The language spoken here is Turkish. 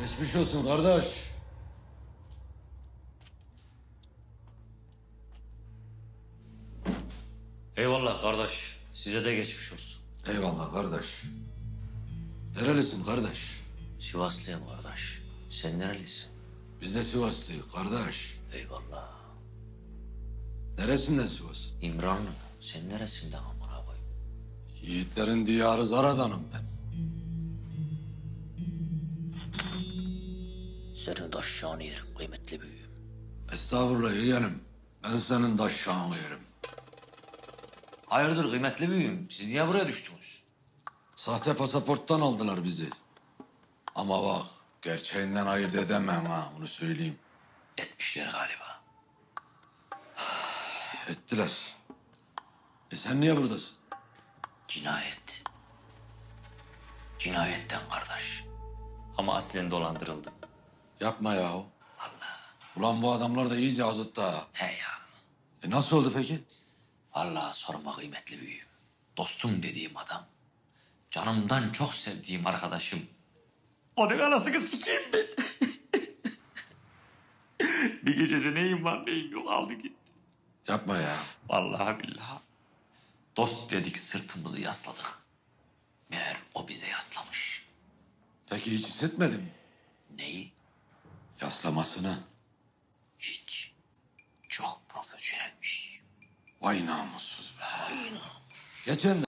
Geçmiş olsun kardeş. Eyvallah kardeş. Size de geçmiş olsun. Eyvallah kardeş. Nerelisin kardeş? Sivaslıyım kardeş. Sen nerelisin? Biz de Sivaslıyız kardeş. Eyvallah. Neresinden Sivas? İmranlı. Sen neresinden amına koyayım? Yiğitlerin diyarı Zaradan'ım ben. Senin taşşağını yerim kıymetli büyüğüm. Estağfurullah yeğenim. Ben senin daşşağını yerim. Hayırdır kıymetli büyüğüm? Siz niye buraya düştünüz? Sahte pasaporttan aldılar bizi. Ama bak gerçeğinden ayırt edemem ha onu söyleyeyim. Etmişler galiba. Ettiler. E sen niye buradasın? Cinayet. Cinayetten kardeş. Ama aslen dolandırıldım. Yapma yahu. Allah. Ulan bu adamlar da iyice azıttı ha. He ya. E nasıl oldu peki? Vallahi sorma kıymetli büyüğüm. Dostum dediğim adam. Canımdan çok sevdiğim arkadaşım. Onun anasını sikeyim ben. bir gecede neyim var neyim yok aldı gitti. Yapma ya. Vallahi billahi. Dost dedik sırtımızı yasladık. Meğer o bize yaslamış. Peki hiç hissetmedin mi? Neyi? Yaslamasını. Hiç. Çok profesyonelmiş. Vay namussuz be. Geçen de